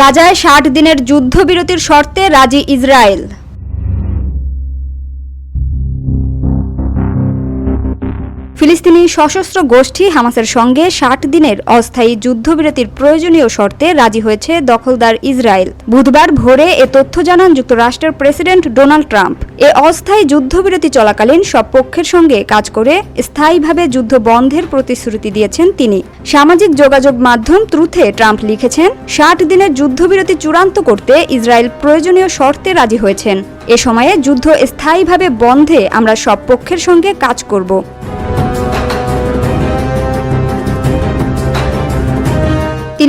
গাজায় ষাট দিনের যুদ্ধবিরতির শর্তে রাজি ইসরায়েল। ফিলিস্তিনি সশস্ত্র গোষ্ঠী হামাসের সঙ্গে ষাট দিনের অস্থায়ী যুদ্ধবিরতির প্রয়োজনীয় শর্তে রাজি হয়েছে দখলদার ইসরায়েল। বুধবার ভোরে এ তথ্য জানান যুক্তরাষ্ট্রের প্রেসিডেন্ট ডোনাল্ড ট্রাম্প। এ অস্থায়ী যুদ্ধবিরতি চলাকালীন সব পক্ষের সঙ্গে কাজ করে স্থায়ীভাবে যুদ্ধ বন্ধের প্রতিশ্রুতি দিয়েছেন তিনি। সামাজিক যোগাযোগ মাধ্যম ত্রুথে ট্রাম্প লিখেছেন, ষাট দিনের যুদ্ধবিরতি চূড়ান্ত করতে ইসরায়েল প্রয়োজনীয় শর্তে রাজি হয়েছেন। এ সময়ে যুদ্ধ স্থায়ীভাবে বন্ধে আমরা সব পক্ষের সঙ্গে কাজ করব।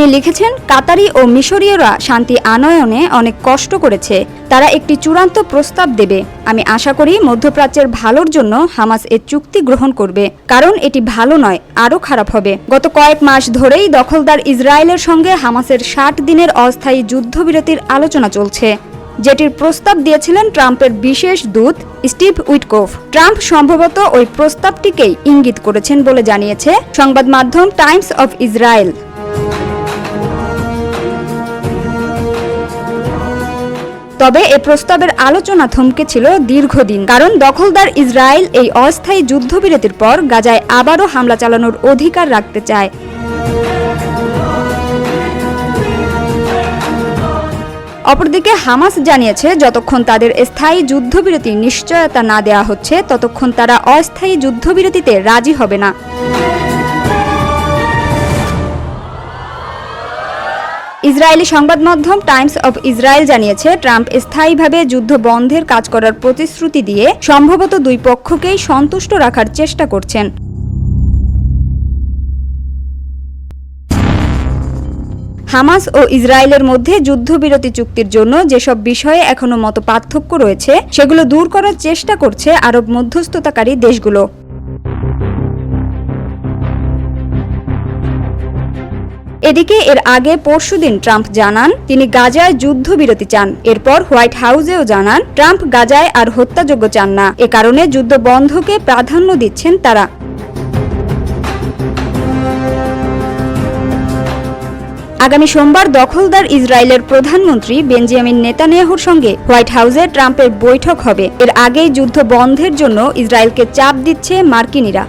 তিনি লিখেছেন, কাতারি ও মিশরীয়রা শান্তি আনয়নে অনেক কষ্ট করেছে। তারা একটি চূড়ান্ত প্রস্তাব দেবে। আমি আশা করি মধ্যপ্রাচ্যের ভালোর জন্য হামাস এ চুক্তি গ্রহণ করবে। কারণ এটি ভালো নয়, আরও খারাপ হবে। গত কয়েক মাস ধরেই দখলদার ইসরায়েলের সঙ্গে হামাসের ষাট দিনের অস্থায়ী যুদ্ধবিরতির আলোচনা চলছে। যেটির প্রস্তাব দিয়েছিলেন ট্রাম্পের বিশেষ দূত স্টিভ উইটকোফ। ট্রাম্প সম্ভবত ওই প্রস্তাবটিকেই ইঙ্গিত করেছেন বলে জানিয়েছে সংবাদ মাধ্যম টাইমস অফ ইসরায়েল। তবে এ প্রস্তাবের আলোচনা থমকে ছিল দীর্ঘদিন। কারণ দখলদার ইসরায়েল এই অস্থায়ী যুদ্ধবিরতির পর গাজায় আবারও হামলা চালানোর অধিকার রাখতে চায়। অপরদিকে হামাস জানিয়েছে, যতক্ষণ তাদের স্থায়ী যুদ্ধবিরতি নিশ্চয়তা না দেওয়া হচ্ছে, ততক্ষণ তারা অস্থায়ী যুদ্ধবিরতিতে রাজি হবে না। ইসরায়েলি সংবাদ মাধ্যম টাইমস অব ইসরায়েল জানিয়েছে, ট্রাম্প স্থায়ীভাবে যুদ্ধ বন্ধের কাজ করার প্রতিশ্রুতি দিয়ে সম্ভবত দুই পক্ষকেই সন্তুষ্ট রাখার চেষ্টা করছেন। হামাস ও ইসরায়েলের মধ্যে যুদ্ধবিরতি চুক্তির জন্য যেসব বিষয়ে এখনও মত পার্থক্য রয়েছে, সেগুলো দূর করার চেষ্টা করছে আরব মধ্যস্থতাকারী দেশগুলো। এদিকে এর আগে পরশুদিন ট্রাম্প জানান তিনি গাজায় যুদ্ধবিরতি চান। এরপর হোয়াইট হাউসেও জানান ট্রাম্প গাজায় আর হত্যাযোগ্য চান না। এ কারণে যুদ্ধ বন্ধকে প্রাধান্য দিচ্ছেন তারা। আগামী সোমবার দখলদার ইসরায়েলের প্রধানমন্ত্রী বেঞ্জামিন নেতানিয়াহুর সঙ্গে হোয়াইট হাউসে ট্রাম্পের বৈঠক হবে। এর আগেই যুদ্ধ বন্ধের জন্য ইসরায়েলকে চাপ দিচ্ছে মার্কিনিরা।